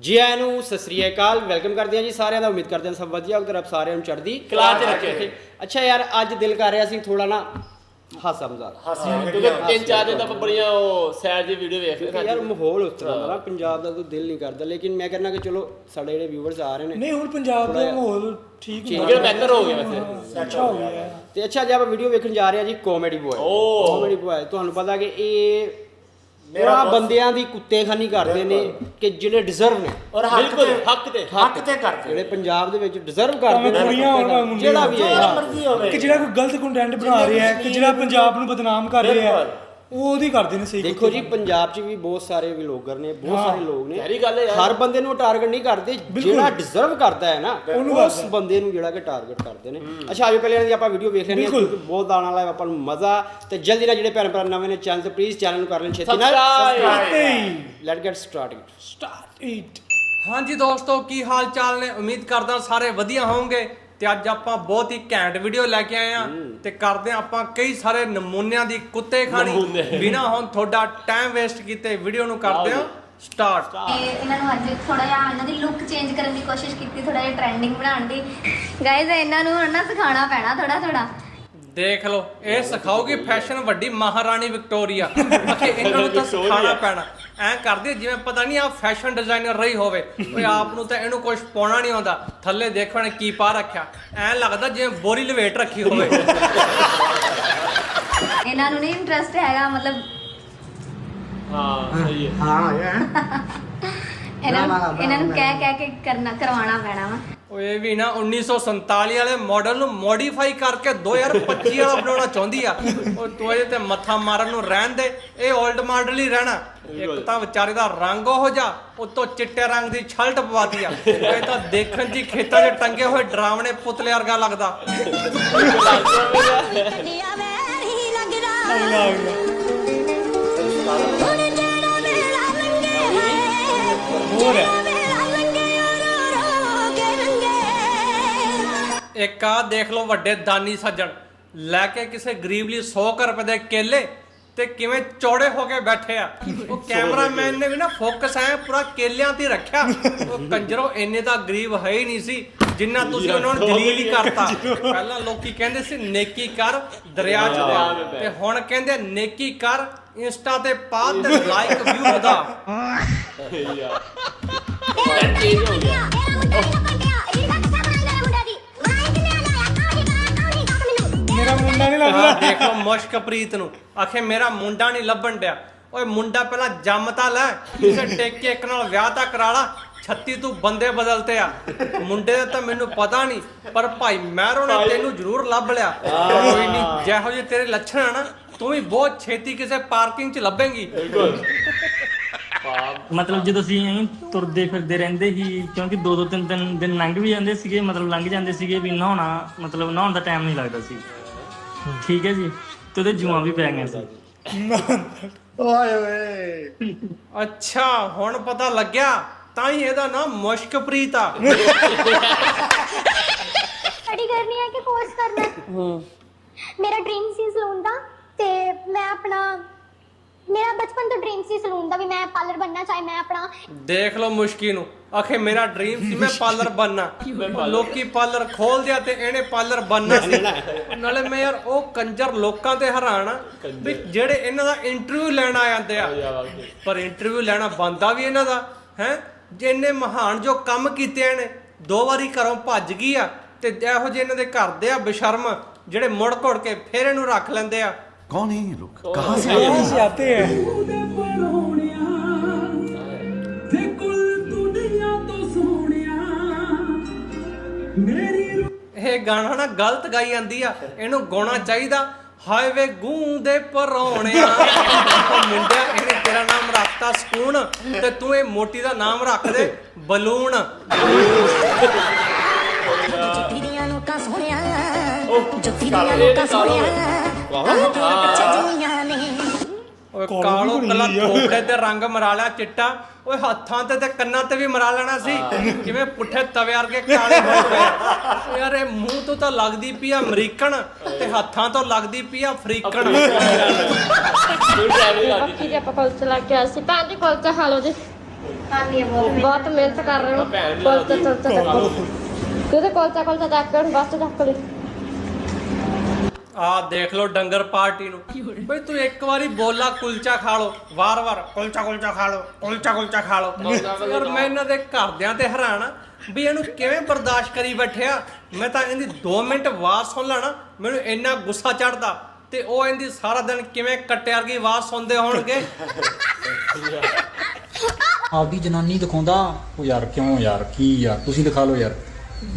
ਜੀ ਆਇਆਂ ਨੂੰ ਸਤਿ ਸ੍ਰੀ ਅਕਾਲ ਵੈਲਕਮ ਕਰਦੇ ਹਾਂ ਜੀ ਸਾਰਿਆਂ ਦਾ ਉਮੀਦ ਕਰਦੇ ਹਾਂ ਸਭ ਵਧੀਆ ਉਧਰ ਆਪ ਸਾਰਿਆਂ ਨੂੰ ਚੜ੍ਹਦੀ ਕਲਾ 'ਚ ਰੱਖੇ। ਅੱਛਾ ਯਾਰ ਅੱਜ ਦਿਲ ਕਰ ਰਿਹਾ ਸੀ ਥੋੜਾ ਨਾ ਹਾਸਾ ਮਜ਼ਾਕ। ਹਾਸੀ ਕਿਉਂਕਿ ਤਿੰਨ ਚਾਰ ਦਿਨ ਤਾਂ ਆਪਾਂ ਬੜੀਆਂ ਉਹ ਸੈਡ ਦੀ ਵੀਡੀਓ ਵੇਖ ਰਹੇ ਕਿਉਂਕਿ ਯਾਰ ਮਾਹੌਲ ਉਸ ਤਰ੍ਹਾਂ ਦਾ ਨਾ ਪੰਜਾਬ ਦਾ ਤਾਂ ਦਿਲ ਨਹੀਂ ਕਰਦਾ ਲੇਕਿਨ ਮੈਂ ਕਹਿੰਦਾ ਕਿ ਚਲੋ ਸਾਡੇ ਜਿਹੜੇ ਵਿਊਅਰਸ ਆ ਰਹੇ ਨੇ ਨਹੀਂ ਹੁਣ ਪੰਜਾਬ ਦਾ ਮਾਹੌਲ ਠੀਕ ਠੀਕ ਹੁੰਦਾ। ਜਿਹੜਾ ਬਿਹਤਰ ਹੋ ਗਿਆ ਵੈਸੇ। ਅੱਛਾ ਹੋ ਗਿਆ। ਹੈ। ਤੇ ਅੱਛਾ ਜੇ ਆਪਾਂ ਵੀਡੀਓ ਵੇਖਣ ਜਾ ਰਹੇ ਹਾਂ ਜੀ ਕਾਮੇਡੀ ਬॉय। ਕਾਮੇਡੀ ਬॉय ਤੁਹਾਨੂੰ ਪਤਾ ਕਿ ਇਹ ਉਹਨਾਂ ਬੰਦਿਆਂ ਦੀ ਕੁੱਤੇਖਾਨੀ ਕਰਦੇ ਨੇ ਕਿ ਜਿਹੜੇ ਡਿਜ਼ਰਵ ਨੇ। ਔਰ ਹੱਕ ਬਿਲਕੁਲ ਤੇ ਹੱਕ ਤੇ। ਹੱਕ ਤੇ ਕਰਦੇ ਜਿਹੜੇ ਪੰਜਾਬ ਦੇ ਵਿੱਚ ਡਿਜ਼ਰਵ ਕਰਦੇ ਨੇ ਕੁੜੀਆਂ ਹੋਣ ਜਿਹੜਾ। ਵੀ ਹੈ ਜਿਹੜਾ ਮਰਜ਼ੀ ਹੋਵੇ। ਕਿ ਜਿਹੜਾ ਕੋਈ ਗਲਤ ਕੰਟੈਂਟ ਬਣਾ ਰਿਹਾ ਹੈ ਕਿ ਜਿਹੜਾ ਪੰਜਾਬ ਨੂੰ ਬਦਨਾਮ ਕਰ ਰਿਹਾ ਹੈ ਉਹ ਉਹਦੀ ਕਰਦੇ ਨੇ ਸਹੀ ਦੇਖੋ ਜੀ ਪੰਜਾਬ 'ਚ ਵੀ ਬਹੁਤ ਸਾਰੇ ਵਲੋਗਰ ਨੇ ਬਹੁਤ ਸਾਰੇ ਲੋਕ ਨੇ। ਗਹਿਰੀ ਗੱਲ ਹੈ ਯਾਰ। ਹਰ ਬੰਦੇ ਨੂੰ ਟਾਰਗੇਟ ਨਹੀਂ ਕਰਦੇ ਜਿਹੜਾ ਡਿਜ਼ਰਵ ਕਰਦਾ ਹੈ ਨਾ ਉਹਨੂੰ ਉਸ ਬੰਦੇ ਨੂੰ ਜਿਹੜਾ ਕਿ ਟਾਰਗੇਟ ਕਰਦੇ ਨੇ। ਅੱਛਾ ਆਜੋ ਪਹਿਲੇ ਇਹਨਾਂ ਦੀ ਆਪਾਂ ਵੀਡੀਓ ਵੇਖ ਲੈਂਦੇ ਹਾਂ ਬਹੁਤ ਆਉਣ ਵਾਲਾ ਆਪਾਂ ਨੂੰ ਮਜ਼ਾ। ਤੇ ਜਲਦੀ ਨਾਲ ਜਿਹੜੇ ਭੈਣ ਭਰਾ ਨਵੇਂ ਨੇ ਚੈਨਲ ਤੇ ਪਲੀਜ਼ ਚੈਨਲ ਨੂੰ ਕਰ ਲੈਣ ਛੇਤੀ ਨਾਲ। ਹੀ let get starting start it ਹਾਂਜੀ ਦੋਸਤੋ ਕੀ ਹਾਲ ਚਾਲ ਨੇ? ਉਮੀਦ ਕਰਦਾ ਸਾਰੇ ਵਧੀਆ ਹੋਵੋਗੇ। ਤੇ ਅੱਜ ਆਪਾਂ ਬਹੁਤ ਹੀ ਘੈਂਟ ਵੀਡੀਓ ਲੈ ਕੇ ਆਏ ਆ ਤੇ ਕਰਦੇ ਹਾਂ ਆਪਾਂ ਕਈ ਸਾਰੇ ਨਮੂਨਿਆਂ ਦੀ ਕੁੱਤੇ ਖਾਣੀ। ਬਿਨਾ ਹੁਣ ਤੁਹਾਡਾ ਟਾਈਮ ਵੇਸਟ ਕੀਤੇ ਵੀਡੀਓ ਨੂੰ ਕਰਦੇ ਹਾਂ। ਸਟਾਰਟ ਤੇ ਇਹਨਾਂ ਨੂੰ ਅੱਜ ਥੋੜਾ ਜਿਹਾ ਇਹਨਾਂ ਦੀ ਲੁੱਕ ਚੇਂਜ ਕਰਨ ਦੀ ਕੋਸ਼ਿਸ਼ ਕੀਤੀ ਥੋੜਾ ਜਿਹਾ ਟ੍ਰੈਂਡਿੰਗ ਬਣਾਉਣ ਦੀ। ਗਾਇਜ਼ ਇਹਨਾਂ ਨੂੰ ਹੁਣ ਨਾ ਸਿਖਾਉਣਾ ਪੈਣਾ ਥੋੜਾ ਥੋੜਾ ਦੇਖ ਲਓ ਇਹ ਸਿਖਾਉਗੀ ਫੈਸ਼ਨ ਵੱਡੀ ਮਹਾਰਾਣੀ ਵਿਕਟੋਰੀਆ। ਅਖੇ ਇਹਨਾਂ ਨੂੰ ਤਾਂ ਸਿਖਾਉਣਾ ਪੈਣਾ। ਐ ਕਰਦੇ ਜਿਵੇਂ ਪਤਾ ਨਹੀਂ ਆ ਫੈਸ਼ਨ ਡਿਜ਼ਾਈਨਰ ਰਹੀ ਹੋਵੇ ਓਏ ਆਪ ਨੂੰ ਤਾਂ ਇਹਨੂੰ ਕੁਝ ਪਾਉਣਾ ਨਹੀਂ ਆਉਂਦਾ। ਥੱਲੇ ਦੇਖੋ ਨੇ ਕੀ ਪਾ ਰੱਖਿਆ। ਐ ਲੱਗਦਾ ਜਿਵੇਂ ਬੋਰੀ ਲਵੇਟ ਰੱਖੀ ਹੋਵੇ। ਇਹਨਾਂ ਨੂੰ ਨਹੀਂ ਇੰਟਰਸਟ ਹੈਗਾ ਮਤਲਬ ਹਾਂ ਸਹੀ ਹੈ। ਇਹਨਾਂ ਨੂੰ ਇਹਨਾਂ ਨੂੰ ਕਹਿ ਕਹਿ ਕੇ ਕਰਨਾ ਕਰਵਾਉਣਾ ਪੈਣਾ ਵਾ। ਓਏ ਵੀ ਨਾ 1947 ਵਾਲੇ ਮਾਡਲ ਨੂੰ ਮੋਡੀਫਾਈ ਕਰਕੇ 2025 ਵਾਲਾ ਬਣਾਉਣਾ ਚਾਹੁੰਦੀ ਆ। ਉਹ ਤੂੰ ਇਹਦੇ ਤੇ ਮੱਥਾ ਮਾਰਨ ਨੂੰ ਰਹਿਣ ਦੇ। ਇਹ 올ਡ ਮਾਡਲ ਹੀ ਰਹਿਣਾ। ਇੱਕ ਤਾਂ ਵਿਚਾਰੇ ਦਾ ਰੰਗ ਉਹ ਜਾ ਉਤੋਂ ਚਿੱਟੇ ਰੰਗ ਦੀ ਛਲਟ ਪਵਾਤੀ ਆ। ਇਹ ਤਾਂ ਦੇਖਣ ਹੀ ਖੇਤਾਂ 'ਚ ਟੰਗੇ ਹੋਏ ਡਰਾਵਣੇ ਪੁਤਲੇ ਵਰਗਾ ਲੱਗਦਾ। ਹੋਰ ਹੈ। ਇੱਕ ਆ ਦੇਖ ਲਓ ਵੱਡੇ ਦਾਨੀ ਸੱਜਣ ਲੈ ਕੇ ਕਿਸੇ ਗਰੀਬ ਲਈ 100 ਕੁ ਰੁਪਏ ਦੇ ਕੇਲੇ ਤੇ ਕਿਵੇਂ ਚੌੜੇ ਹੋ ਕੇ ਬੈਠੇ ਆ। ਉਹ ਕੈਮਰਾਮੈਨ ਨੇ ਵੀ ਨਾ ਫੋਕਸ ਐ ਪੂਰਾ ਕੇਲਿਆਂ ਤੇ ਰੱਖਿਆ। ਉਹ ਕੰਜਰੋ ਇੰਨੇ ਤਾਂ ਗਰੀਬ ਹੈ ਹੀ ਨਹੀਂ ਸੀ ਜਿੰਨਾ ਤੁਸੀਂ ਉਹਨਾਂ ਨੂੰ ਜਲੀਲ ਹੀ ਕਰਤਾ। ਪਹਿਲਾਂ ਲੋਕੀ ਕਹਿੰਦੇ ਸੀ ਨੇਕੀ ਕਰ ਦਰਿਆ ਚ ਪਾ ਤੇ ਹੁਣ ਕਹਿੰਦੇ ਨੇਕੀ ਕਰ ਇੰਸਟਾ ਤੇ ਪਾ ਤੇ ਲਾਈਕ ਵਿਊ ਵਧਾ ਯਾਰ। ਟ੍ਰੈਂਡ ਚੇਂਜ ਹੋ ਗਿਆ? ਦੇਖੋ ਮੁਸ਼ਕਪ੍ਰੀਤ ਨੂੰ। ਆਖੇ ਮੇਰਾ ਮੁੰਡਾ ਨਹੀਂ ਲੱਭਣ ਡਿਆ। ਓਏ ਮੁੰਡਾ ਪਹਿਲਾਂ ਜੰਮ ਤਾਂ ਲੈ ਕਿਸੇ ਟੇਕੇ ਇੱਕ ਨਾਲ ਵਿਆਹ ਤਾਂ ਕਰਾ ਲਾ। 36 ਤੂੰ ਬੰਦੇ ਬਦਲਤੇ ਆ। ਮੁੰਡੇ ਦਾ ਤਾਂ ਮੈਨੂੰ ਪਤਾ ਨਹੀਂ ਪਰ ਭਾਈ ਮਹਿਰੋ ਨੇ ਤੈਨੂੰ ਜ਼ਰੂਰ ਲੱਭ ਲਿਆ। ਕੋਈ ਨਹੀਂ ਜਿਹੋ ਜਿਹੇ ਤੇਰੇ ਲੱਛਣ ਆ ਨਾ ਤੂੰ ਵੀ ਬਹੁਤ ਛੇਤੀ ਕਿਸੇ ਪਾਰਕਿੰਗ 'ਚ ਲੱਭੇਂਗੀ। ਮਤਲਬ ਜਦੋਂ ਅਸੀਂ ਐਂ ਤੁਰਦੇ ਫਿਰਦੇ ਰਹਿੰਦੇ ਸੀ ਕਿਉਂਕਿ ਦੋ ਦੋ ਤਿੰਨ ਤਿੰਨ ਦਿਨ ਲੰਘ ਵੀ ਜਾਂਦੇ ਸੀਗੇ ਮਤਲਬ ਲੰਘ ਜਾਂਦੇ ਸੀਗੇ ਵੀ ਨਹਾਉਣਾ ਮਤਲਬ ਨਹਾਉਣ ਦਾ ਟਾਈਮ ਨਹੀਂ ਲੱਗਦਾ ਸੀ। ਠੀਕ ਹੈ ਜੀ ਤੇ ਉਹਦੇ ਜੂਆਂ ਵੀ ਪੈ ਗਈਆਂ ਸੀ। ਅੱਛਾ ਹੁਣ ਪਤਾ ਲੱਗਿਆ ਤਾਂ ਹੀ ਇਹਦਾ ਨਾਮ ਮੁਸ਼ਕਪ੍ਰੀਤ ਆ। ਸਟੱਡੀ ਕਰਨੀ ਹੈ ਕਿ ਕੋਰਸ ਕਰਨਾ ਹੈ? ਮੇਰਾ ਡ੍ਰੀਮ ਸੀ ਸਲੂਨ ਦਾ ਤੇ ਮੈਂ ਆਪਣਾ ਮੇਰਾ ਬਚਪਨ ਤੋਂ ਡ੍ਰੀਮ ਸੀ ਸਲੂਨ ਦਾ ਵੀ ਮੈਂ ਪਾਰਲਰ ਬਣਨਾ ਚਾਹੇ ਮੈਂ ਆਪਣਾ। ਦੇਖ ਲਓ ਮੁਸ਼ਕੀ ਨੂੰ। ਆਖੇ ਮੇਰਾ ਡ੍ਰੀਮ ਸੀ ਮੈਂ ਪਾਰਲਰ ਬੰਨਾ ਲੋਕੀ ਪਾਰਲਰ ਖੋਲਦੇ ਆ ਤੇ ਇਹਨੇ ਪਾਰਲਰ ਬੰਨਾ ਨਾਲੇ ਮੈਂ ਯਾਰ ਉਹ ਕੰਜਰ ਲੋਕਾਂ ਤੇ ਹੈਰਾਨ ਆ ਵੀ ਜਿਹੜੇ ਇਹਨਾਂ ਦਾ ਇੰਟਰਵਿਊ ਲੈਣ ਆ ਜਾਂਦੇ ਆ। ਪਰ ਇੰਟਰਵਿਊ ਲੈਣਾ ਬੰਦਾ ਵੀ ਇਹਨਾਂ ਦਾ ਹੈ? ਜਿੰਨੇ ਮਹਾਨ ਜੋ ਕੰਮ ਕੀਤੇ ਨੇ ਦੋ ਵਾਰੀ ਘਰੋਂ ਭੱਜ ਗਈ ਆ ਤੇ ਇਹੋ ਜਿਹੇ ਇਹਨਾਂ ਦੇ ਘਰ ਦੇ ਆ ਬਿਸ਼ਰਮ ਜਿਹੜੇ ਮੁੜ ਘੁੜ ਕੇ ਫੇਰ ਇਹਨੂੰ ਰੱਖ ਲੈਂਦੇ ਆ। ਕੌਣ ਇਹ ਲੋਕ? ਕਹਾਂ ਸੇ ਆਤੇ ਹੈ ਗਾਣਾ ਨਾ ਗਲਤ ਗਾਈ ਜਾਂਦੀ ਆ ਇਹਨੂੰ ਗਾਉਣਾ ਚਾਹੀਦਾ। ਹਾਏ ਵੇ ਗੂੰਦੇ ਪਰੌਣਿਆ। ਮੁੰਡਿਆ ਇਹਨੇ ਤੇਰਾ ਨਾਮ ਰੱਖਤਾ ਸਕੂਨ ਤੇ ਤੂੰ ਇਹ ਮੋਟੀ ਦਾ ਨਾਮ ਰੱਖ ਦੇ ਬਲੂਨ। ਜੁੱਤੀਆਂ ਲੋਕਾਂ ਸੋਹਣਿਆ ਜੁੱਤੀਆਂ ਕਾਲੇ ਲੋਕਾਂ ਸੋਹਣਿਆ। ਦੁਨੀਆਂ ਨੇ ਓਏ ਕਾਲੋ ਕਾਲੋ ਵੀ ਕੱਲਾ ਬੋਲੀ ਆ। ਥੋੜੇ ਤੇ ਰੰਗ ਮਰਾ ਲਿਆ ਚਿੱਟਾ। ਓਏ ਹੱਥਾਂ ਤੇ ਤੇ ਕੰਨਾਂ ਤੇ ਵੀ ਮਰਾ ਲੈਣਾ ਸੀ। ਕਿਵੇਂ ਪੁੱਠੇ ਤਵੇ ਵਰਗੇ ਕਾਲੇ ਪਏ ਓ ਯਾਰ ਇਹ ਮੂੰਹ ਤੋਂ ਤਾਂ ਲੱਗਦੀ ਪਈ ਆ ਅਮਰੀਕਨ ਤੇ ਹੱਥਾਂ ਤੋਂ ਲੱਗਦੀ ਪਈ ਆ ਅਫਰੀਕਨ ਤੂੰ ਟ੍ਰੈਵਲ ਕਰਦੀ ਬਾਕੀ ਜੇ ਆਪਾਂ ਕੋਲ ਚਲਾ ਕੇ ਆਏ ਸੀ। ਭੈਣ ਜੀ ਕੋਲ ਚਾ ਹਾਲੋ ਜੀ। ਆਂਦੀ ਹੈ ਬਹੁਤ ਬਹੁਤ ਮਿਹਨਤ ਕਰ ਰਹੇ ਹੋ। ਭੈਣ ਕੋਲਚਾ ਕੋਲਚਾ ਚੱਕੋ ਕਿਹਦੇ ਕੋਲਚਾ ਕੋਲਚਾ ਚੱਕ ਕੇ ਬਸ ਚੱਕ ਲਈ ਆ ਦੇਖ ਲਓ ਡੰਗਰ ਪਾਰਟੀ ਨੂੰ। ਬਈ ਤੂੰ ਇੱਕ ਵਾਰੀ ਬੋਲਾ ਕੁਲਚਾ ਖਾ ਲਓ। ਵਾਰ-ਵਾਰ ਕੁਲਚਾ ਕੁਲਚਾ ਖਾ ਲਓ ਕੁਲਚਾ ਕੁਲਚਾ ਖਾ ਲਓ। ਯਾਰ ਮੈਂ ਇਹਨਾਂ ਦੇ ਘਰਦਿਆਂ ਤੇ ਹੈਰਾਨ ਆ ਵੀ ਇਹਨੂੰ ਕਿਵੇਂ ਬਰਦਾਸ਼ਤ ਕਰੀ ਬੈਠਿਆ ਮੈਂ ਤਾਂ ਇਹਦੀ 2 ਮਿੰਟ ਆਵਾਜ਼ ਸੁਣ ਲੈਣਾ ਮੈਨੂੰ ਇੰਨਾ ਗੁੱਸਾ ਚੜਦਾ ਤੇ ਉਹ ਇਹਦੀ ਸਾਰਾ ਦਿਨ ਕਿਵੇਂ ਕੱਟਿਆ ਵਰਗੀ ਆਵਾਜ਼ ਸੁਣਦੇ ਹੋਣਗੇ। ਆਪਦੀ ਜਨਾਨੀ ਦਿਖਾਉਂਦਾ ਉਹ ਯਾਰ ਕਿਉਂ ਯਾਰ ਕੀ ਯਾਰ ਤੁਸੀਂ ਦਿਖਾ ਲਓ ਯਾਰ।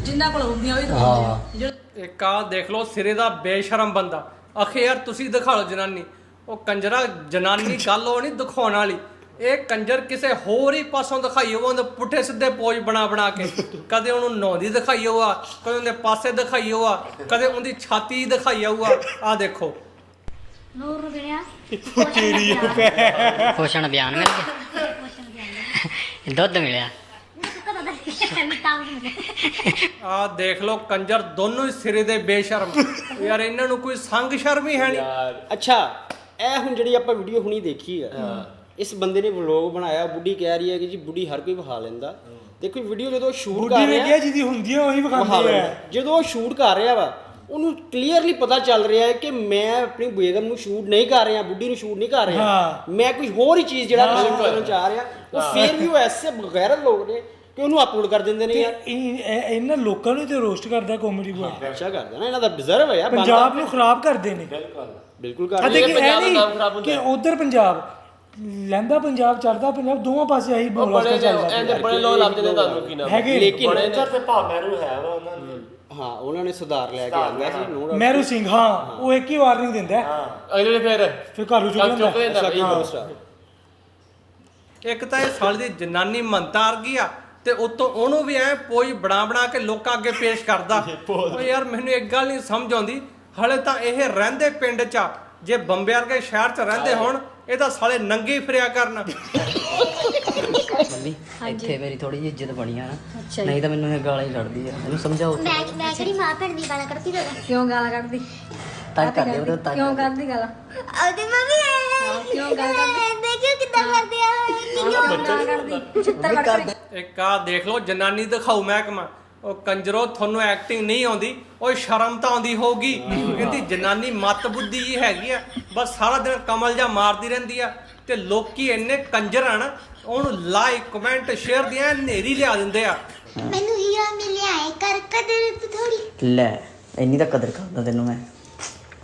ਜਿੰਨਾ ਕੋਲ ਹੁੰਦੀਆਂ ਉਹ ਹਾਂ। ਇੱਕ ਆ ਦੇਖ ਲਓ ਸਿਰੇ ਦਾ ਬੇਸ਼ਰਮ ਬੰਦਾ। ਅਖੇ ਯਾਰ ਤੁਸੀਂ ਦਿਖਾ ਲਓ ਜਨਾਨੀ। ਉਹ ਕੰਜਰਾ ਜਨਾਨੀ ਗੱਲ ਉਹ ਨਹੀਂ ਦਿਖਾਉਣ ਵਾਲੀ। ਇਹ ਕੰਜਰ ਕਿਸੇ ਹੋਰ ਹੀ ਪਾਸੋਂ ਦਿਖਾਈ ਹੋਊ ਉਹਦੇ ਪੁੱਠੇ ਸਿੱਧੇ ਪੋਜ ਬਣਾ ਬਣਾ ਕੇ। ਕਦੇ ਉਹਨੂੰ ਨਹਾਉਂਦੀ ਦਿਖਾਈ ਹੋਊਗਾ ਕਦੇ ਉਹਦੇ ਪਾਸੇ ਦਿਖਾਈ ਹੋਊਗਾ ਕਦੇ ਉਹਦੀ ਛਾਤੀ ਦਿਖਾਈ ਹੋਊਗਾ। ਆ ਦੇਖੋ। ਨੂਰ ਨੂੰ ਗਿਣਿਆ? ਪੋਸ਼ਣ ਬਿਆਨ ਮਿਲ ਗਿਆ। ਦੁੱਧ ਮਿਲਿਆ। ਆ ਦੇਖ ਲਓ ਕੰਜਰ ਦੋਨੋਂ ਹੀ ਸਿਰੇ ਦੇ ਬੇਸ਼ਰਮ। ਯਾਰ ਇਹਨਾਂ ਨੂੰ ਕੋਈ ਸੰਗ ਸ਼ਰਮ ਹੀ ਹੈ ਨਹੀਂ। ਅੱਛਾ ਇਹ ਹੁਣ ਜਿਹੜੀ ਆਪਾਂ ਵੀਡੀਓ ਹੁਣੀ ਦੇਖੀ ਹੈ। ਇਸ ਬੰਦੇ ਨੇ ਵਲੌਗ ਬਣਾਇਆ ਬੁੱਢੀ ਕਹਿ ਰਹੀ ਹੈ ਕਿ ਜੀ ਬੁੱਢੀ ਹਰ ਕੋਈ ਵਿਖਾ ਲੈਂਦਾ। ਦੇਖੋ ਵੀਡੀਓ ਜਦੋਂ ਸ਼ੂਟ ਬੁੱਢੀ ਕਰ ਨੇ ਰਿਹਾ ਕਿਹਾ ਜਿਹਦੀ ਹੁੰਦੀ ਹੈ ਉਹੀ ਵਿਖਾ ਵਿਖਾਉਂਦੀ ਲੈਂਦਾ। ਹੈ ਜਦੋਂ ਉਹ ਸ਼ੂਟ ਕਰ ਰਿਹਾ ਵਾ ਉਹਨੂੰ ਕਲੀਅਰਲੀ ਪਤਾ ਚੱਲ ਰਿਹਾ ਹੈ ਕਿ ਮੈਂ ਆਪਣੀ ਬੇਗਮ ਨੂੰ ਸ਼ੂਟ ਨਹੀਂ ਕਰ ਰਿਹਾ ਬੁੱਢੀ ਨੂੰ ਸ਼ੂਟ ਨਹੀਂ ਕਰ ਰਿਹਾ। ਹਾਂ। ਮੈਂ ਕੁਝ ਹੋਰ ਹੀ ਚੀਜ਼ ਜਿਹੜਾ ਪ੍ਰੈਜ਼ੈਂਟ ਕਰਨ ਚਾਹ ਰਿਹਾ। ਉਹ ਫੇਰ ਵੀ ਉਹ ਐਸੇ ਬਗੈਰਤ ਲੋਕ ਨੇ ਕਿ ਉਹਨੂੰ ਅਪਲੋਡ ਕਰ ਦਿੰਦੇ ਨੇ ਯਾਰ। ਇਹ- ਇਹ- ਇਹਨਾਂ ਲੋਕਾਂ ਨੂੰ ਤੇ ਰੋਸਟ ਕਰਦਾ ਕਾਮੇਡੀ ਬੋਏ ਅੱਛਾ ਕਰਦੇ ਨਾ ਇਹਨਾਂ ਦਾ ਡਿਜ਼ਰਵ ਹੈ ਯਾਰ ਪੰਜਾਬ ਨੂੰ ਖਰਾਬ ਕਰਦੇ ਨੇ। ਬਿਲਕੁਲ। ਦੇਖੀ ਇਹ ਪੰਜਾਬ ਦਾ ਨਾਮ ਖਰਾਬ ਨਹੀਂ ਹੁੰਦਾ ਕਿ ਉਧਰ ਪੰਜਾਬ ਲੈਂਦਾ ਪੰਜਾਬ ਚੜਦਾ ਪੰਜਾਬ ਦੋਵਾਂ ਪਾਸੇ ਆਹੀ ਬੋਲਾ ਬੜੇ ਚੱਲਦਾ ਐਂਦੇ ਬੜੇ ਲੋਕ ਲੱਭਦੇ ਨੇ ਤੁਹਾਨੂੰ ਕੀ ਨਾਮ? ਹੈਗੇ ਲੇਕਿਨ ਬੜੇ ਨੇ ਤੇ ਭਾਮੈਰੂ ਹੈ ਵਾ ਉਹਨਾਂ ਦੀ ਹਾਂ ਉਹਨਾਂ ਨੇ ਸੁਧਾਰ ਲੈ ਕੇ ਆਂਦਾ ਸੀ ਨੋ ਮਹਿਰੂ ਸਿੰਘ ਹਾਂ ਉਹ ਇੱਕ ਹੀ ਵਾਰਨਿੰਗ ਦਿੰਦਾ ਹੈ, ਅਗਲੇ ਨੇ ਫਿਰ ਫਿਰ ਘਰ ਨੂੰ ਚੁੱਕ ਕੱਲ ਚੁੱਕ ਲੈਂਦਾ ਲੈਂਦਾ ਬਈ ਹਾਂ। ਇੱਕ ਤਾਂ ਇਹ ਸਾਲ ਦੀ ਜਨਾਨੀ ਮੰਤਾ ਆ ਗਈ ਆ। ਤੇ ਉਤੋਂ ਉਹਨੂੰ ਵੀ ਐ ਪੋਈ ਬਣਾ ਬਣਾ ਕੇ ਲੋਕਾਂ ਅੱਗੇ ਪੇਸ਼ ਕਰਦਾ। ਓ ਯਾਰ ਮੈਨੂੰ ਇੱਕ ਗੱਲ ਨਹੀਂ ਸਮਝ ਆਉਂਦੀ। ਹਲੇ ਤਾਂ ਇਹ ਰਹਿੰਦੇ ਪਿੰਡ 'ਚ ਆ। ਜੇ ਬੰਬੇ ਵਰਗੇ ਸ਼ਹਿਰ 'ਚ ਰਹਿੰਦੇ ਹੋਣ ਇਹ ਤਾਂ ਸਾਲੇ ਨੰਗੇ ਹੀ ਫਿਰਿਆ ਕਰਨ। ਮੰਮੀ ਇੱਥੇ ਮੇਰੀ ਥੋੜੀ ਜਿਹੀ ਇੱਜ਼ਤ ਬਣੀ ਆ ਨਾ। ਨਹੀਂ ਤਾਂ ਮੈਨੂੰ ਇਹ ਗਾਲਾਂ ਹੀ ਕੱਢਦੀ ਆ। ਇਹਨੂੰ ਸਮਝਾਓ ਮੈਂ ਮੈਂ ਕਿਹੜੀ ਮਾਂ ਭੈਣ ਦੀ ਗਾਲਾਂ ਕਰਦੀ ਤੇਰੇ ਕਿਉਂ ਗਾਲਾਂ ਕੱਢਦੀ? ਤੰਗ ਕਰਦੇ ਉਹ ਤੰਗ ਕਿਉਂ ਕਰਦੀ ਗਾਲਾਂ? ਉਹਦੀ ਮੰਮੀ ਕਿਉਂ ਗੱਲ ਕਰਦੀ ਦੇਖਿਓ ਕਿੱਦਾਂ ਕਰਦੇ ਆ? ਕਿਉਂ ਗਾਲਾਂ ਕਰਦੀ ਚਿੱਤਰ ਕੱਢ ਇੱਕ ਆ ਦੇਖ ਲਓ ਜਨਾਨੀ ਦਿਖਾਉ ਮਹਿਕਮਾ। ਉਹ ਕੰਜਰੋ ਤੁਹਾਨੂੰ ਐਕਟਿੰਗ ਨਹੀਂ ਆਉਂਦੀ ਉਹ ਸ਼ਰਮ ਤਾਂ ਆਉਂਦੀ ਹੋਊਗੀ। ਇਹਦੀ ਜਨਾਨੀ ਮੱਤ ਬੁੱਧੀ ਹੀ ਹੈਗੀ ਆ ਬਸ ਸਾਰਾ ਦਿਨ ਕਮਲ ਜਾਂ ਮਾਰਦੀ ਰਹਿੰਦੀ ਆ। ਤੇ ਲੋਕੀ ਇੰਨੇ ਕੰਜਰ ਆ ਨਾ ਉਹਨੂੰ ਲਾਈਕ ਕਮੈਂਟ ਸ਼ੇਅਰ ਦੀਆਂ ਨੇਰੀ ਲਿਆ ਦਿੰਦੇ ਆ। ਮੈਨੂੰ ਹੀਰਾ ਮਿਲਿਆ ਹੈ ਕਰ ਕਦਰ ਥੋੜੀ ਲੈ ਇੰਨੀ ਤਾਂ ਕਦਰ ਕਰਦਾ ਤੈਨੂੰ ਮੈਂ।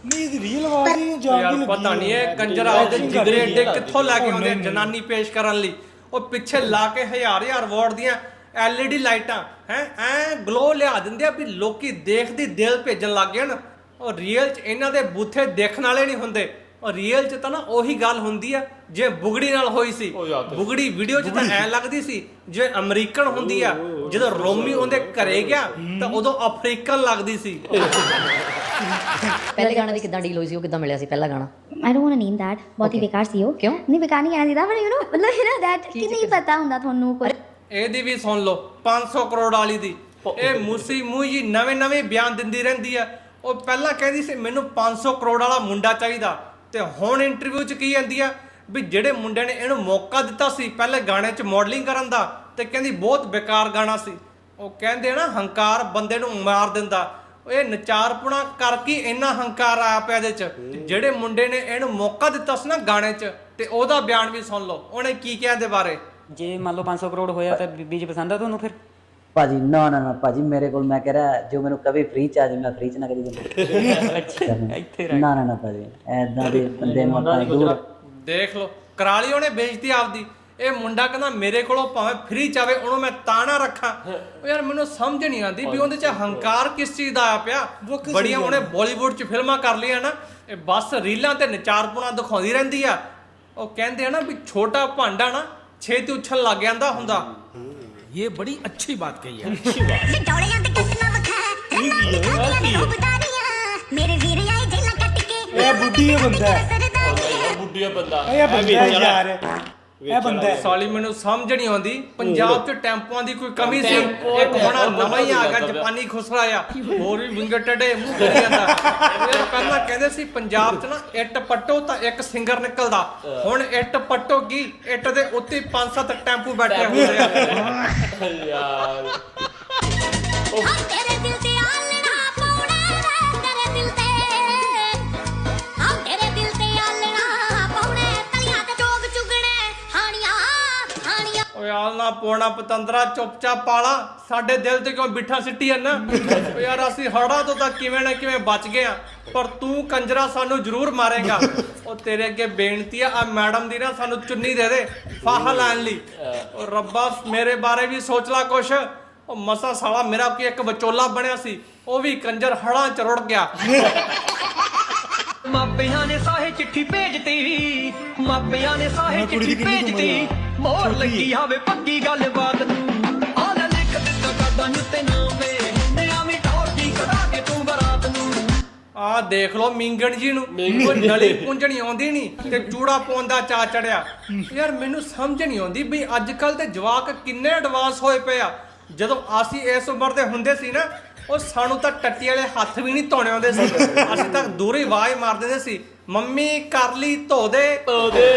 ਨਹੀਂ ਇਹਦੀ ਰੀਲ ਯਾਰ ਦੀ ਲੱਗੀ। ਪਤਾ ਨਹੀਂ ਇਹ। ਕੰਜਰ Acting ਜਿਗਰੇ ਹੈ। ਕਿੱਥੋਂ ਲੈ ਕੇ ਆਉਂਦੇ ਜਨਾਨੀ ਪੇਸ਼ ਕਰਨ ਲਈ। ਉਹ ਪਿੱਛੇ ਲਾ ਕੇ ਹਜ਼ਾਰ ਹਜ਼ਾਰ ਵਾਟ ਦੀਆਂ LED ਲਾਈਟਾਂ ਹੈ ਐ ਗਲੋ ਲਿਆ ਦਿੰਦੇ ਆ ਵੀ ਲੋਕੀ ਦੇਖਦੀ ਦਿਲ ਭੇਜਣ ਲੱਗ ਗਏ ਨਾ ਉਹ ਰੀਅਲ 'ਚ ਇਹਨਾਂ ਦੇ ਬੂਥੇ ਦੇਖਣ ਵਾਲੇ ਨਹੀਂ ਹੁੰਦੇ। ਉਹ ਰੀਅਲ 'ਚ ਤਾਂ ਨਾ ਉਹੀ ਗੱਲ ਹੁੰਦੀ ਆ ਜੇ ਬੁਗੜੀ ਨਾਲ ਹੋਈ ਸੀ। ਬੁਗੜੀ ਵੀਡੀਓ 'ਚ ਤਾਂ ਐ ਲੱਗਦੀ ਸੀ ਜਿਵੇਂ ਅਮਰੀਕਨ ਹੁੰਦੀ ਆ। ਜਦੋਂ ਰੋਮੀ ਉਹਦੇ ਘਰੇ ਗਿਆ ਤਾਂ ਉਦੋਂ ਅਫਰੀਕਨ ਲੱਗਦੀ ਸੀ। ਪਹਿਲੇ ਗਾਣੇ ਦੀ ਕਿੱਦਾਂ ਡੀਲ ਹੋਈ ਸੀ? ਉਹ ਕਿੱਦਾਂ ਮਿਲਿਆ ਸੀ ਪਹਿਲਾ ਗਾਣਾ? I don't want to name that. ਬਹੁਤ ਹੀ ਬੇਕਾਰ ਸੀ ਉਹ। ਕਿਉਂ? ਨਹੀਂ ਬੇਕਾਰ ਨਹੀਂ ਕਹਿਣਾ ਚਾਹੀਦਾ ਪਰ ਯੂ نو ਮਤਲਬ ਹੈ ਨਾ that ਕਿ ਨਹੀਂ ਪਤਾ ਹੁੰਦਾ ਤੁਹਾਨੂੰ ਕੋਈ? ਇਹਦੀ ਵੀ ਸੁਣ ਲਓ 500 ਕਰੋੜ ਵਾਲੀ ਦੀ। ਇਹ ਮੂਸੀ ਮੂਹੀ ਨਵੇਂ ਨਵੇਂ ਬਿਆਨ ਦਿੰਦੀ ਰਹਿੰਦੀ ਆ। ਉਹ ਪਹਿਲਾਂ ਕਹਿੰਦੀ ਸੀ ਮੈਨੂੰ 500 ਕਰੋੜ ਵਾਲਾ ਮੁੰਡਾ ਚਾਹੀਦਾ। ਤੇ ਹੁਣ ਇੰਟਰਵਿਊ 'ਚ ਕੀ ਜਾਂਦੀ ਆ? ਵੀ ਜਿਹੜੇ ਮੁੰਡੇ ਨੇ ਇਹਨੂੰ ਮੌਕਾ ਦਿੱਤਾ ਸੀ ਪਹਿਲੇ ਗਾਣੇ 'ਚ ਮਾਡਲਿੰਗ ਕਰਨ ਦਾ ਤੇ ਕਹਿੰਦੀ ਬਹੁਤ ਬੇਕਾਰ ਗਾਣਾ ਸੀ। ਉਹ ਕਹਿੰਦੇ ਨਾ ਹੰਕਾਰ ਬੰਦੇ ਨੂੰ ਮਾਰ ਦਿੰਦਾ। ਇਹ ਨਚਾਰਪੁਣਾ ਕਰਕੇ ਇੰਨਾ ਹੰਕਾਰ ਆਇਆ ਪਿਆ ਇਹਦੇ 'ਚ। ਜਿਹੜੇ ਮੁੰਡੇ ਨੇ ਇਹਨੂੰ ਮੌਕਾ ਦਿੱਤਾ ਸੀ ਨਾ ਗਾਣੇ 'ਚ ਤੇ ਉਹਦਾ ਬਿਆਨ ਵੀ ਸੁਣ ਲਓ। ਉਹਨੇ ਕੀ ਕਿਹਾ ਇਹਦੇ ਬਾਰੇ? ਜੇ ਮੰਨ ਲਓ 500 ਕਰੋੜ ਹੋਇਆ ਤਾਂ ਬੀਬੀ ਜੀ ਪਸੰਦ ਆ ਤੁਹਾਨੂੰ ਫਿਰ? ਭਾਜੀ ਨਾ ਨਾ ਨਾ ਭਾਜੀ ਮੇਰੇ ਕੋਲ ਮੈਂ ਕਹਿ ਰਿਹਾ ਜੋ ਮੈਨੂੰ ਕਦੇ ਫ੍ਰੀ ਚ ਆ ਜਾਏ ਮੈਂ ਫ੍ਰੀ ਚ ਨਾ ਕਰੀ ਦਿੰਦਾ ਇੱਥੇ ਨਾ ਨਾ ਨਾ ਭਾਜੀ ਐਦਾਂ ਦੇ ਬੰਦੇ ਦੂਰ ਦੇਖ ਲਓ ਕਰਾਲੀ ਉਹਨੇ ਬੇਇੱਜ਼ਤੀ ਆਪਦੀ। ਇਹ ਮੁੰਡਾ ਕਹਿੰਦਾ ਮੇਰੇ ਕੋਲੋਂ ਭਾਵੇਂ ਫ੍ਰੀ ਚਾਵੇ ਉਹਨੂੰ ਮੈਂ ਤਾਂ ਨਾ ਰੱਖਾਂ ਉਹ ਯਾਰ ਮੈਨੂੰ ਸਮਝ ਨਹੀਂ ਆਉਂਦੀ ਵੀ ਉਹਦੇ 'ਚ ਹੰਕਾਰ ਕਿਸ ਚੀਜ਼ ਦਾ ਆਇਆ ਪਿਆ ਬੜੀਆਂ ਉਹਨੇ ਬਾਲੀਵੁੱਡ 'ਚ ਫਿਲਮਾਂ ਕਰ ਲਈਆਂ ਨਾ ਇਹ ਬਸ ਰੀਲਾਂ ਤੇ ਨਚਾਰਪੁਣਾ ਦਿਖਾਉਂਦੀ ਰਹਿੰਦੀ ਆ ਉਹ ਕਹਿੰਦੇ ਆ ਨਾ ਵੀ ਛੋਟਾ ਭਾਂਡਾ ਨਾ ਛੇਤੀ ਉੱਛਣ ਲੱਗ ਜਾਂਦਾ ਹੁੰਦਾ ये बड़ी अच्छी बात कही है ਡੋਲਿਆਂ ਤੇ ਕਿਸਨਾ ਵਖਾ ਇਹ ਕੀ ਹੈ ਮੇਰੇ ਵੀਰ ਆਏ ਜੇਲਾ ਕੱਟ ਕੇ ਇਹ ਬੁੱਢੀ ਇਹ ਬੰਦਾ ਹੈ ਬੁੱਢੀਆ ਬੰਦਾ ਇਹ ਬੰਦਾ ਹੈ ਯਾਰ ਇਹ ਬੰਦਾ ਹੈ ਸਾਲੀ ਮੈਨੂੰ ਸਮਝ ਨਹੀਂ ਆਉਂਦੀ। ਪੰਜਾਬ 'ਚ ਟੈਂਪੂਆਂ ਦੀ ਕੋਈ ਕਮੀ ਸੀ? ਇੱਕ ਹੁਣ ਨਵਾਂ ਹੀ ਆ ਗਿਆ ਜਾਪਾਨੀ ਖੁਸਰਾ ਆ। ਹੋਰ ਵੀ ਵਿੰਗਰ ਟੱਡੇ ਮੂੰਹ ਕਰੀ ਜਾਂਦਾ। ਯਾਰ ਪਹਿਲਾਂ ਕਹਿੰਦੇ ਸੀ ਪੰਜਾਬ 'ਚ ਨਾ ਇੱਟ ਪੱਟੋ ਤਾਂ ਇੱਕ ਸਿੰਗਰ ਨਿਕਲਦਾ। ਹੁਣ ਇੱਟ ਪੱਟੋ ਕੀ ਇੱਟ ਦੇ ਉੱਤੇ ਹੀ ਪੰਜ ਸੱਤ ਟੈਂਪੂ ਬੈਠੇ ਹੁੰਦੇ ਆ। ਯਾਰ। ਤੇਰੇ ਹਾਣੀਆਂ ਨਾ ਪੋਣਾ ਪਤੰਦਰਾ, ਚੁੱਪਚਾਪ ਪਾਲਾ। ਸਾਡੇ ਦਿਲ ਤੇ ਕਿਉਂ ਬਿਠਾ ਸਿੱਟੀ ਐ ਨਾ ਓ ਯਾਰ, ਅਸੀਂ ਹੜਾ ਤੋਂ ਤਾਂ ਕਿਵੇਂ ਨਾ ਕਿਵੇਂ ਬਚ ਗਏ ਆ। ਪਰ ਤੂੰ ਕੰਜਰਾ ਸਾਨੂੰ ਜ਼ਰੂਰ ਮਾਰੇਗਾ। ਉਹ ਤੇਰੇ ਅੱਗੇ ਬੇਨਤੀ ਆ ਆ ਮੈਡਮ ਦੀ ਨਾ ਸਾਨੂੰ ਚੁੰਨੀ ਦੇ ਦੇ, ਫਾਹਾ ਲੈਣ ਲਈ। ਓ ਰੱਬਾ, ਮੇਰੇ ਬਾਰੇ ਵੀ ਸੋਚ ਲੈ ਕੁਛ। ਉਹ ਮਸਾ ਸਾਲਾ, ਮੇਰਾ ਕੋਈ ਇੱਕ ਵਿਚੋਲਾ ਬਣਿਆ ਸੀ। ਉਹ ਵੀ ਕੰਜਰ ਹੜਾਂ ਚ ਰੁੜ ਗਿਆ। ਮਾਪਿਆਂ ਨੇ ਸਾਹੇ ਚਿੱਠੀ ਭੇਜਤੀ ਮਾਪਿਆਂ ਨੇ ਸਾਹੇ ਦੀ ਚਿੱਠੀ ਭੇਜਤੀ? ਮੋਹਰ ਲੱਗੀ ਆਵੇ ਪੱਕੀ ਗੱਲਬਾਤ ਨੂੰ। ਆ ਲੈ ਲਿਖ ਦਿੱਤਾ ਕਾਦਾਂ ਉੱਤੇ ਨਾਮ ਵੇ। ਨਿਆ ਵੀ ਟੌਰਦੀ ਕਰਾ ਕੇ ਤੂੰ ਬਰਾਤ ਨੂੰ। ਆ ਦੇਖ ਲਓ ਮਿੰਗਣ ਜੀ ਨੂੰ। ਕੋਈ ਨਲੀ ਪੁੰਝਣੀ ਆਉਂਦੀ ਨਹੀਂ ਤੇ ਚੂੜਾ ਪਾਉਣ ਦਾ ਚਾ ਚੜਿਆ। ਯਾਰ ਮੈਨੂੰ ਸਮਝ ਨਹੀਂ ਆਉਂਦੀ ਵੀ ਅੱਜ ਕੱਲ ਦੇ ਜਵਾਕ ਕਿੰਨੇ ਐਡਵਾਂਸ ਹੋਏ ਪਏ ਆ। ਜਦੋਂ ਅਸੀਂ ਇਸ ਉਮਰ ਦੇ ਹੁੰਦੇ ਸੀ ਨਾ ਉਹ ਸਾਨੂੰ ਤਾਂ ਟੱਟੀ ਵਾਲੇ ਹੱਥ ਵੀ ਨਹੀਂ ਧੋਣੇ ਆਉਂਦੇ ਸੀ। ਅਸੀਂ ਤਾਂ ਦੂਰੇ ਵਾਜ ਮਾਰ ਦਿੰਦੇ ਸੀ ਮੰਮੀ ਕਰ ਲਈ ਧੋ ਦੇ। ਤੋਦੇ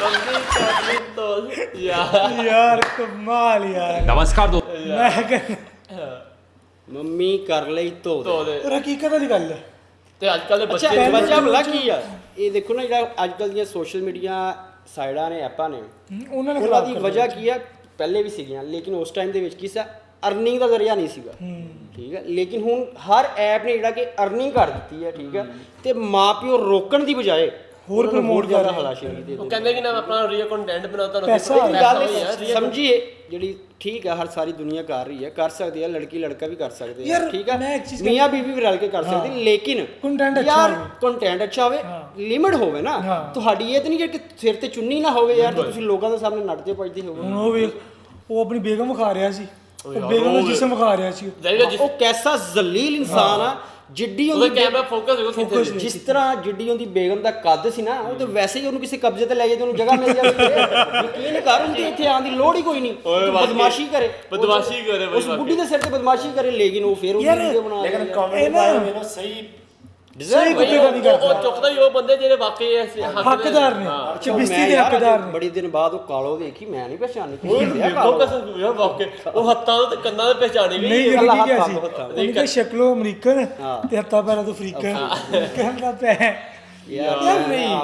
ਕੰਗੀ ਚਾਕਲੇਟ ਤੋਦ ਯਾਰ। ਯਾਰ ਕਮਾਲ ਯਾਰ। ਨਮਸਕਾਰ ਦੋ। ਮੰਮੀ ਕਰ ਲਈ ਧੋ ਦੇ। ਤੋਦੇ ਹਕੀਕਤ ਵਾਲੀ ਗੱਲ? ਤੇ ਅੱਜ ਕੱਲ ਦੇ ਬੱਚੇ ਬੱਚਾ ਭਲਾ ਕੀ ਆ? ਇਹ ਦੇਖੋ ਨਾ ਜਿਹੜਾ ਅੱਜ ਕੱਲ ਦੀਆਂ ਸੋਸ਼ਲ ਮੀਡੀਆ ਸਾਈਡਾਂ ਨੇ ਐਪਾਂ ਨੇ। ਉਹਨਾਂ ਨੇ ਉਹਨਾਂ ਵਜ੍ਹਾ ਕੀ ਆ? ਪਹਿਲੇ ਵੀ ਸੀਗੀਆਂ ਲੇਕਿਨ ਉਸ ਟਾਈਮ ਦੇ ਵਿੱਚ ਕੀ ਸੀ? ਅਰਨਿੰਗ ਦਾ ਜ਼ਰੀਆ ਨਹੀਂ ਸੀਗਾ। ਠੀਕ ਹੈ ਲੇਕਿਨ ਹੁਣ ਹਰ ਐਪ ਨੇ ਜਿਹੜਾ ਕਿ ਅਰਨਿੰਗ ਕਰ ਦਿੱਤੀ ਹੈ ਠੀਕ ਹੈ ਤੇ ਮਾਪਿਓ ਰੋਕਣ ਦੀ ਬਜਾਏ ਹੋਰ promote ਜ਼ਿਆਦਾ ਕਰ ਰਹੇ। ਹਲਾਸ਼ੇਰੀ ਦੇ ਉਹ ਕਹਿੰਦੇ ਕਿ ਨਾ ਆਪਣਾ ਰੀਅਲ ਕੰਟੈਂਟ ਬਣਾਓ ਤੁਹਾਨੂੰ ਪੈਸਾ ਗੱਲ ਆ, ਸਮਝੀਏ ਜਿਹੜੀ ਠੀਕ ਹੈ ਹਰ ਸਾਰੀ ਦੁਨੀਆ ਕਰ ਰਹੀ ਹੈ ਕਰ ਸਕਦੀ ਹੈ ਲੜਕੀ ਲੜਕਾ ਵੀ ਕਰ ਸਕਦੇ ਆ ਠੀਕ ਹੈ ਮੈਂ ਇੱਕ ਚੀਜ਼ ਮੀਆਂ ਬੀਵੀ ਵੀ ਰਲ ਕੇ ਕਰ ਸਕਦੇ ਲੇਕਿਨ Content ਅੱਛਾ ਯਾਰ ਹੋਵੇ। ਕੰਟੈਂਟ ਅੱਛਾ ਹੋਵੇ ਲਿਮਿਟ ਹੋਵੇ ਨਾ ਹਾਂ। ਤੁਹਾਡੀ ਇਹ ਤਾਂ ਨਹੀਂ ਕਿ ਸਿਰ ਤੇ ਚੁੰਨੀ ਨਾ ਹੋਵੇ ਯਾਰ ਤੇ ਤੁਸੀਂ ਲੋਕਾਂ ਦੇ ਸਾਹਮਣੇ ਨੱਚਦੇ ਪੱਜਦੇ ਹੋਵੋ ਉਹ ਵੇਖ ਉਹ ਆਪਣੀ ਬੇਗਮ ਵਿਖਾ ਰਿਹਾ ਸੀ। ਉਹ ਬੇਗਮ ਦਾ ਜਿਸਮ ਵਿਖਾ ਰਿਹਾ ਸੀ। ਉਹ ਕੈਸਾ ਜ਼ਲੀਲ ਇਨਸਾਨ ਆ ਜਿੱਡੀ ਉਹਦਾ ਉਹਦੀ ਕੈਮਰਾ ਫੋਕਸ ਦੇਖੋ ਕਿੱਥੇ Focus ਸੀ। ਜਿਸ ਤਰ੍ਹਾਂ ਜਿੱਡੀ ਉਹਦੀ ਬੇਗਮ ਦਾ ਕੱਦ ਸੀ ਨਾ ਉਹ ਤੇ ਵੈਸੇ ਹੀ ਉਹਨੂੰ ਕਿਸੇ ਕਬਜ਼ੇ ਤੇ ਲੈ ਜਾਏ ਤੇ ਉਹਨੂੰ ਜਗ੍ਹਾ ਮਿਲ ਜਾਵੇ। ਯਕੀਨ ਕਰ ਉਹਨੂੰ ਤੇ ਇੱਥੇ ਆਉਣ ਦੀ ਲੋੜ ਹੀ ਕੋਈ ਨਹੀਂ। ਉਹ। ਬਦਮਾਸ਼ੀ ਕਰੇ। ਬਦਮਾਸ਼ੀ ਕਰੇ ਬਈ ਉਸ ਬੁੱਢੀ ਦੇ ਸਿਰ ਤੇ ਬਦਮਾਸ਼ੀ ਕਰੇ ਲੇਕਿਨ ਉਹ ਫਿਰ ਉਹਦੀ ਯਾਰ, ਵੀਡੀਓ ਬਣਾ ਲੇਕਿਨ ਨਾ- ਪਾਇਆ ਮੈਨੂੰ ਸਹੀ ਸਹੀ ਕੁੱਤੇ ਦਾ ਨਹੀਂ ਉਹ- ਕਰਦਾ। ਚੁੱਕਦਾ ਹੀ ਉਹ ਬੰਦੇ ਜਿਹੜੇ ਵਾਕਈ ਦੇ- ਹੱਕਦਾਰ ਨੇ। ਚਬਿਸਤੀ ਮੈਂ ਦੇ ਹੱਕਦਾਰ ਨੇ। ਬੜੀ ਦਿਨ ਬਾਅਦ ਉਹ ਕਾਲੋ ਵੇਖੀ ਮੈਂ ਨਹੀਂ ਪਛਾਣੀ ਉਹ ਦੇਖੋ ਕਸਮ ਯਾਰ ਵਾਕਈ। ਉਹ ਹੱਥਾਂ ਤੋਂ ਤੇ ਕੰਨਾਂ ਤੋਂ ਪਹਿਚਾਣੀ ਗਈ ਨਹੀਂ ਹੈ। ਦੇਖੀ ਅੱਲਾ ਕੀ ਸੀ ਤੋਂ ਉਹਨੇ ਕਿਹਾ ਸ਼ਕਲੋਂ ਅਮਰੀਕਨ। ਤੇ ਹੱਥਾਂ ਪੈਰਾਂ ਤੋਂ ਅਫਰੀਕਨ। ਕਹਿੰਦਾ ਪੈ ਯਾਰ ਨਹੀਂ।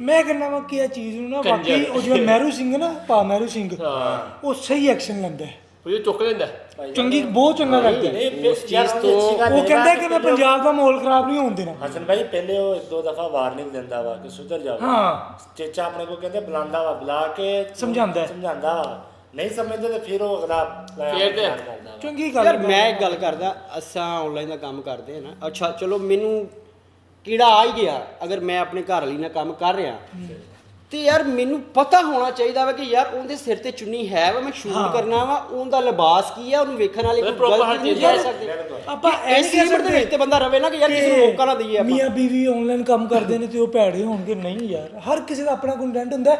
ਮੈਂ ਕਹਿੰਦਾ ਵਾ ਕਿ ਇਹ ਚੀਜ਼ ਨੂੰ ਨਾ। ਵਾਕਈ ਉਹ ਜਿਵੇਂ ਮਹਿਰੂ ਸਿੰਘ ਨਾ ਪਾ ਮਹਿਰੂ ਸਿੰਘ ਉਹ ਸਹੀ ਐਕਸ਼ਨ ਲੈਂਦਾ ਹੈ। ਉਹ ਇਹ ਚੁੱਕ ਲੈਂਦਾ। ਚੰਗੀ ਬਹੁਤ ਚੰਗਾ ਕਰਦਾ। ਹੈ ਉਸ ਚੀਜ਼ ਤੋਂ ਉਹ ਕਹਿੰਦਾ ਕਿ ਮੈਂ ਪੰਜਾਬ ਦਾ ਮਾਹੌਲ ਖਰਾਬ ਨਹੀਂ ਹੋਣ ਦੇਣਾ। ਹਸਨ ਭਾਈ ਪਹਿਲੇ ਉਹ ਇੱਕ ਦੋ ਦਫਾ ਵਾਰਨਿੰਗ ਦਿੰਦਾ ਵਾ ਕਿ ਸੁਧਰ ਜਾਓ ਹਾਂ। ਚੇਚਾ ਆਪਣੇ ਕੋ ਕਹਿੰਦੇ ਬੁਲਾਉਂਦਾ ਵਾ ਬੁਲਾ ਕੇ ਸਮਝਾਉਂਦਾ। ਹੈ। ਸਮਝਾਉਂਦਾ ਵਾ। ਨਹੀਂ ਸਮਝਦੇ ਤੇ ਫਿਰ ਉਹ ਅਗਲਾ ਫੇਰ ਤੇ- ਕਰਦਾ ਵਾ। ਚੰਗੀ ਗੱਲ ਯਾਰ ਹੈ। ਮੈਂ ਇੱਕ ਗੱਲ ਕਰਦਾ ਅਸਾਂ ਆਨਲਾਈਨ ਦਾ ਕੰਮ ਕਰਦੇ ਹਾਂ ਨਾ। ਅੱਛਾ ਚਲੋ ਮੈਨੂੰ ਕੀੜਾ ਆ ਹੀ ਗਿਆ ਅਗਰ ਮੈਂ ਆਪਣੇ ਘਰ ਲਈ ਨਾ ਕੰਮ ਕਰ ਰਿਹਾ। ਤੇ ਯਾਰ ਮੈਨੂੰ ਪਤਾ ਹੋਣਾ ਚਾਹੀਦਾ ਵਾ ਕਿ ਯਾਰ ਉਹਦੇ ਸਿਰ ਤੇ ਚੁੰਨੀ ਹੈ ਵਾ ਮੈਂ ਸ਼ੂਟ ਕਰਨਾ ਵਾ ਉਹਦਾ ਲਿਬਾਸ ਕੀ ਹੈ ਉਹਨੂੰ ਵੇਖਣ ਵਾਲੇ ਕੋਈ ਗਲਤ ਨਹੀਂ ਹੈ। ਸਕਦੇ। ਆਪਾਂ ਇਸ ਲਿਮਟ ਦੇ ਵਿੱਚ ਤੇ ਬੰਦਾ ਰਵੇ ਨਾ ਕਿ ਯਾਰ ਕਿਸੇ ਨੂੰ ਮੌਕਾ ਨਾ ਦਈਏ ਆਪਾਂ। ਮੀਆਂ ਬੀਵੀ ਆਨਲਾਈਨ ਕੰਮ ਕਰਦੇ ਨੇ ਤੇ ਉਹ ਭੈੜੇ ਹੋਣਗੇ। ਨਹੀਂ ਯਾਰ ਹਰ ਕਿਸੇ ਦਾ ਆਪਣਾ ਕੰਟੈਂਟ ਹੁੰਦਾ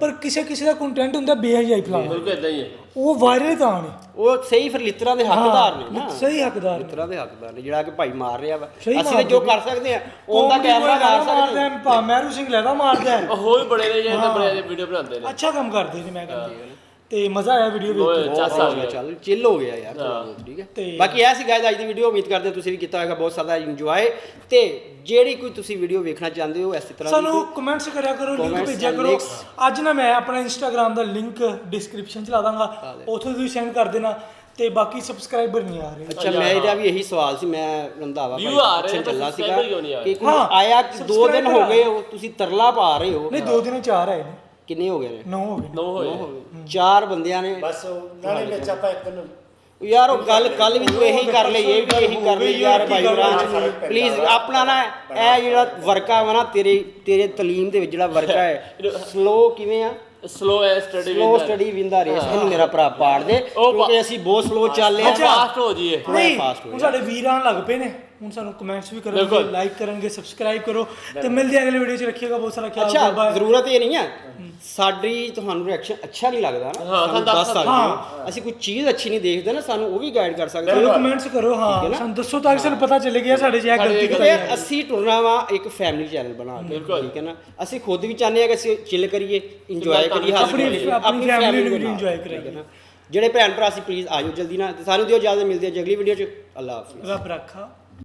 ਪਰ ਕਿਸੇ ਕਿਸੇ ਦਾ ਕੰਟੈਂਟ ਹੁੰਦਾ ਬੇਹਜਾਈ ਫਲਾਣਾ। ਬਿਲਕੁਲ ਇਦਾਂ ਹੀ ਹੈ। ਉਹ ਵਾਇਰਲ ਤਾਂ ਨੇ। ਉਹ ਸਹੀ ਫਿਰ ਲਿੱਤਰਾਂ ਦੇ ਹੱਕਦਾਰ ਨੇ ਨਾ। ਸਹੀ ਹੱਕਦਾਰ ਨੇ। ਲਿੱਤਰਾਂ ਦੇ ਹੱਕਦਾਰ ਨੇ ਜਿਹੜਾ ਕਿ ਭਾਈ ਮਾਰ ਰਿਹਾ ਵਾ। ਸਹੀ ਅਸੀਂ ਤੇ ਜੋ। ਕਰ ਸਕਦੇ ਆ ਉਹਦਾ ਕੈਮਰਾ ਮਾਰ ਸਕਦੇ ਹੈ, ਭਾ ਮਹਿਰੂ ਸਿੰਘ ਲੈਦਾ ਮਾਰਦਾ ਹੈ। ਉਹ ਵੀ ਬੜੇ ਨੇ ਜਿਹੜੇ ਬੜੇ ਵੀਡੀਓ ਬਣਾਉਂਦੇ ਨੇ। ਅੱਛਾ ਕੰਮ ਕਰਦੇ ਨੇ ਮੈਂ ਕਹਿੰਦਾ ਤੇ ਮਜ਼ਾ ਆਇਆ ਵੀਡੀਓ ਵੇਖ ਕੇ। ਚੱਸ ਆ ਗਿਆ ਚੱਲ ਚਿੱਲ ਹੋ ਗਿਆ ਯਾਰ ਬਹੁਤ, ਠੀਕ ਹੈ? ਤੇ- ਬਾਕੀ ਇਹ ਸੀ ਗਾਇਜ਼ ਅੱਜ ਦੀ ਵੀਡੀਓ ਉਮੀਦ ਕਰਦੇ ਹਾਂ ਤੁਸੀਂ ਵੀ ਕੀਤਾ ਹੋਵੇਗਾ ਬਹੁਤ ਸਾਰਾ ਇੰਜੋਏ ਤੇ ਜਿਹੜੀ ਕੋਈ ਤੁਸੀਂ ਵੀਡੀਓ ਵੇਖਣਾ ਚਾਹੁੰਦੇ ਹੋ ਇਸੇ ਤਰ੍ਹਾਂ ਦੀ ਸਾਨੂੰ ਕਮੈਂਟਸ ਕਰਿਆ ਕਰੋ ਲਿੰਕ ਭੇਜਿਆ ਕਰੋ। ਅੱਜ ਨਾ ਮੈਂ ਆਪਣਾ ਇੰਸਟਾਗ੍ਰam ਦਾ ਲਿੰਕ ਡਿਸਕ੍ਰਿਪਸ਼ਨ ਚ ਲਾ ਦਾਂਗਾ। ਉੱਥੇ ਤੁਸੀਂ ਸੈਂਡ ਕਰ ਦੇਣਾ। ਤੇ ਬਾਕੀ ਸਬਸਕ੍ਰਾਈਬਰ ਨਹੀਂ ਆ ਰਹੇ। ਅੱਛਾ ਮੇਰਾ ਵੀ ਇਹੀ ਸਵਾਲ ਸੀ। ਮੈਂ ਰੰਧਾਵਾ ਭਾਈ ਚੱਲਾ ਸੀਗਾ ਕਿ ਕੋਈ ਆਇਆ ਕਿ ਦੋ ਦਿਨ subscriber ਹੋ ਗਏ ਹੋ ਤੁਸੀਂ ਤਰਲਾ ਪਾ ਰਹੇ ਹੋ। ਨਹੀਂ ਦੋ ਦਿਨ ਚਾਰ ਆਏ ਨੇ। ਕਿੰਨੇ ਹੋ ਗਏ ਨੇ? ਨੌ ਹੋ ਗਏ ਨੇ। ਨੋ ਹੋਏ। ਚਾਰ ਬੰਦਿਆਂ ਨੇ ਬਸ ਉਹ ਨਾਲੇ ਵਿੱਚ ਆਪਾਂ ਇੱਕ ਦਿਨ ਯਾਰ ਉਹ ਗੱਲ ਕੱਲ ਵੀ ਤੂੰ ਇਹੀ ਕਰ ਲਈ ਇਹ ਵੀ ਇਹੀ ਕਰ ਲਈ ਯਾਰ ਭਾਈ ਪੈਂਦਾ ਪਲੀਜ਼। ਆਪਣਾ ਨਾ ਇਹ ਜਿਹੜਾ ਵਰਕਾ ਵਾ ਨਾ ਤੇਰੇ ਤੇਰੇ ਤਲੀਮ ਦੇ ਵਿੱਚ ਜਿਹੜਾ ਵਰਕਾ ਹੈ। ਸਲੋ ਕਿਵੇਂ ਆ? ਸਲੋ ਐ steady slow steady wins the race ਇਹਨੂੰ ਮੇਰਾ ਭਰਾ ਪਾੜ ਦੇ ਉਹ ਪਾ- ਕਿਉਂਕਿ ਅਸੀਂ ਬਹੁਤ ਸਲੋ ਚੱਲ ਰਹੇ ਫਾਸਟ ਹੋ ਜੀਏ ਨਹੀਂ ਫਾਸਟ ਹੋ ਹੁਣ ਸਾਡੇ ਵੀਰ ਆਉਣ ਲੱਗ ਪਏ ਨੇ। ਹੁਣ ਸਾਨੂੰ ਕਮੈਂਟਸ ਵੀ ਕਰਨਗੇ ਲਾਈਕ ਕਰਨਗੇ ਸਬਸਕ੍ਰਾਈਬ ਕਰੋ ਤੇ ਮਿਲਦੇ ਹਾਂ ਅਗਲੇ ਵੀਡੀਓ 'ਚ ਰੱਖੀਏਗਾ ਬਹੁਤ ਸਾਰਾ ਖਿਆਲ ਅੱਛਾ ਜ਼ਰੂਰਤ ਇਹ ਨਹੀਂ ਹੈ। ਸਾਡੀ ਤੁਹਾਨੂੰ ਰਿਐਕਸ਼ਨ ਅੱਛਾ ਨਹੀਂ ਲੱਗਦਾ ਨਾ ਸਾਨੂੰ ਦੱਸ ਸਕਦੇ ਹੋ। ਅਸੀਂ ਕੋਈ ਚੀਜ਼ ਅੱਛੀ ਨਹੀਂ ਦੇਖਦੇ ਨਾ ਸਾਨੂੰ ਉਹ ਵੀ ਗਾਈਡ ਕਰ ਸਕਦੇ ਚਲੋ ਹੋ। ਕਮੈਂਟਸ ਕਰੋ ਹਾਂ। ਸਾਨੂੰ ਦੱਸੋ ਤਾਂ ਕਿ ਸਾਨੂੰ ਪਤਾ ਚੱਲੇ ਗਿਆ ਸਾਡੇ ਇਹ ਗਲਤੀ ਕਿਉਂਕਿ ਯਾਰ ਅਸੀਂ ਟੁਰਨਾ ਵਾ ਇੱਕ ਫੈਮਿਲੀ ਚੈਨਲ ਬਣਾ ਕੇ ਠੀਕ ਹੈ ਨਾ? ਅਸੀਂ ਖੁਦ ਵੀ ਚਾਹੁੰਦੇ ਆ ਕਿ ਅਸੀਂ ਚਿਲ ਕਰੀਏ ਇੰਜੋਏ ਕਰੀਏ ਹੱਸ ਆਪਣੀ- ਕਰੀਏ, ਆਪਣੀ family ਨੂੰ ਵੀ ਹੈ ਕਰਾਈਏ। ਨਾ। ਜਿਹੜੇ ਭੈਣ ਭਰਾ ਸੀ ਪਲੀਜ਼ ਆਇਓ ਜਲਦੀ ਨਾਲ। ਤੇ ਸਾਨੂੰ ਦਿਓ ਇਜਾਜ਼ਤ ਮਿਲਦੀ ਹੈ ਅਗਲੀ ਵੀਡੀਓ 'ਚ। ਅੱਲਾ ਹਾਫਿਜ਼। ਰੱਬ ਰੱਖਾ।